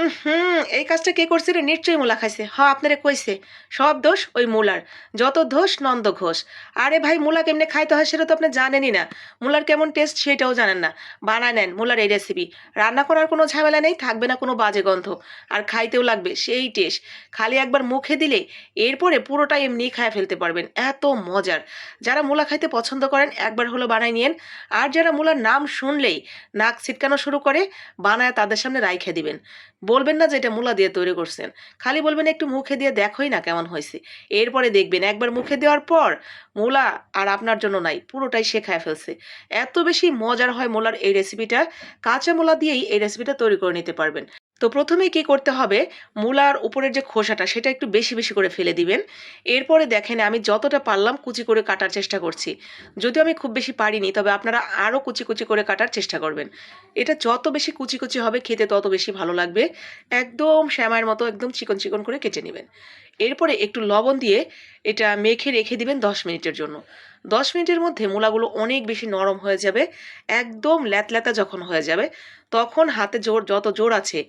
হুম এই কাজটা কে করছে রে? নিশ্চয়ই মূলা খাইছে। হ, আপনারে কইছে। সব দোষ ওই মূলার। যত দোষ, নন্দ ঘোষ। আরে ভাই, মূলা কেমনে খাইতে হয় সেটা তো আপনি জানেনই না। মূলার কেমন টেস্ট সেটাও জানেন না। বানায় নেন মূলার এই রেসিপি রান্না করার কোনো ঝামেলা নেই, থাকবে না কোনো বাজে গন্ধ। আর খাইতেও লাগবে সেই টেস্ট খালি একবার মুখে দিলে এরপরে পুরোটা এমনি খায় ফেলতে পারবেন। এত মজার। যারা মূলা খাইতে পছন্দ করেন, একবার হলো বানায় নিয়েন। আর যারা মূলার নাম শুনলেই নাক ছিটকানো শুরু করে, বানায় তাদের সামনে রাইখে দিবেন। বলবেন না যে এটা মূলা দিয়ে তৈরি করছেন। খালি বলবেন একটু মুখে দিয়ে দেখোই না কেমন হয়েছে। এরপরে দেখবেন একবার মুখে দেওয়ার পর মূলা আর আপনার জন্য নাই, পুরোটাই শেখায় ফেলছে। এত বেশি মজার হয় মোলার এই রেসিপিটা কাঁচা মোলা দিয়েই এই রেসিপিটা তৈরি করে নিতে পারবেন। তো প্রথমে কি করতে হবে? মূলার উপরের যে খোসাটা, সেটা একটু বেশি বেশি করে ফেলে দিবেন। এরপরে দেখেন, আমি যতটা পারলাম কুচি করে কাটার চেষ্টা করছি। যদিও আমি খুব বেশি পারিনি, তবে আপনারা আরও কুচি কুচি করে কাটার চেষ্টা করবেন। এটা যত বেশি কুচি কুচি হবে, খেতে তত বেশি ভালো লাগবে। একদম শ্যামার মতো, একদম চিকন চিকন করে কেটে নেবেন। এরপরে একটু লবণ দিয়ে এটা মেখে রেখে দিবেন দশ মিনিটের জন্য। দশ মিনিটের মধ্যে মূলাগুলো অনেক বেশি নরম হয়ে যাবে, একদম ল্যাতল্যাতা যখন হয়ে যাবে, তখন হাতে জোর যত জোর আছে,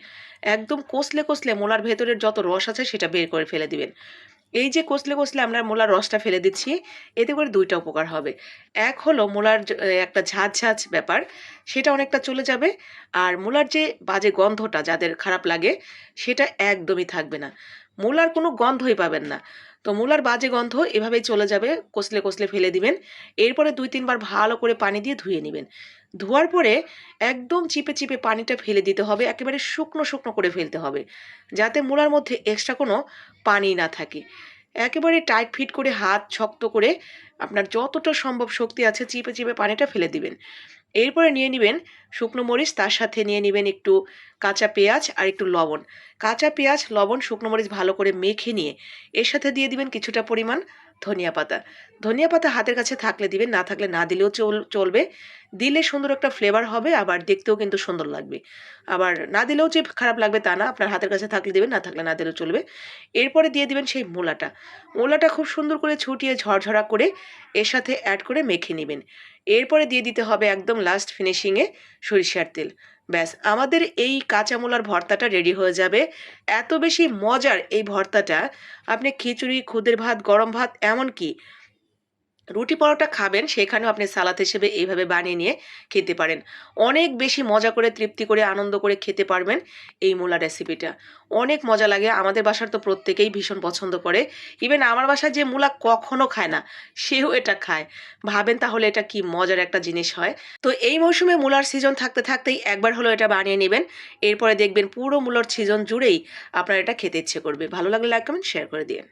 একদম কষলে কষলে মোলার ভেতরের যত রস আছে সেটা বের করে ফেলে দিবেন। এই যে কষলে কষলে আমরা মোলার রসটা ফেলে দিচ্ছি, এতে করে দুইটা উপকার হবে। এক হলো মোলার একটা ঝাঁঝ ঝাঁঝ ব্যাপার, সেটা অনেকটা চলে যাবে, আর মূলার যে বাজে গন্ধটা যাদের খারাপ লাগে, সেটা একদমই থাকবে না। মূলার কোনো গন্ধই পাবেন না। তো মূলার বাজে গন্ধ এভাবেই চলে যাবে, কষলে কষলে ফেলে দিবেন। এরপরে দুই, তিনবার ভালো করে পানি দিয়ে ধুয়ে নেবেন। ধোয়ার পরে একদম চিপে চিপে পানিটা ফেলে দিতে হবে, একেবারে শুকনো শুকনো করে ফেলতে হবে, যাতে মূলার মধ্যে এক্সট্রা কোনো পানি না থাকে। একেবারে টাইট ফিট করে হাত শক্ত করে আপনার যতটা সম্ভব শক্তি আছে, চিপে চিপে পানিটা ফেলে দিবেন। এরপরে নিয়ে নেবেন শুকনো মরিচ, তার সাথে নিয়ে নেবেন একটু কাঁচা পেঁয়াজ আর একটু লবণ। কাঁচা পেঁয়াজ, লবণ, শুকনো মরিচ ভালো করে মেখে নিয়ে এর সাথে দিয়ে দিবেন কিছুটা পরিমাণ ধনিয়া পাতা। ধনিয়া পাতা হাতের কাছে থাকলে দিবেন, না থাকলে না দিলেও চল, চলবে। দিলে সুন্দর একটা ফ্লেভার হবে, আবার দেখতেও কিন্তু সুন্দর লাগবে। আবার না দিলেও যে খারাপ লাগবে তা না, আপনার হাতের কাছে থাকলে দিবেন, না থাকলে না দিলেও চলবে। এরপরে দিয়ে দিবেন সেই মূলাটা। মূলাটা খুব সুন্দর করে ছুটিয়ে ঝরঝরা করে এর সাথে অ্যাড করে মেখে নেবেন। এরপরে দিয়ে দিতে হবে একদম লাস্ট ফিনিশিংয়ে সরিষার তেল। ব্যাস, আমাদের এই কাঁচা মূলার ভর্তাটা রেডি হয়ে যাবে। এত বেশি মজার এই ভর্তাটা। আপনি খিচুড়ি, খুদের ভাত, গরম ভাত, এমনকি রুটি পরোটা খাবেন, সেখানেও আপনি সালাদ হিসেবে এইভাবে বানিয়ে নিয়ে খেতে পারেন। অনেক বেশি মজা করে, তৃপ্তি করে, আনন্দ করে খেতে পারবেন এই মূলা রেসিপিটা। অনেক মজা লাগে, আমাদের বাসার তো প্রত্যেকেই ভীষণ পছন্দ করে। ইভেন আমার বাসায় যে মূলা কখনো খায় না, সেও এটা খায়। ভাবেন তাহলে এটা কি মজার একটা জিনিস হয়। তো এই মৌসুমে মূলার সিজন থাকতে থাকতেই একবার হলো এটা বানিয়ে নেবেন। এরপরে দেখবেন পুরো মূলার সিজন জুড়েই আপনার এটা খেতে ইচ্ছে করবে। ভালো লাগলে লাইক কমেন্ট শেয়ার করে দিন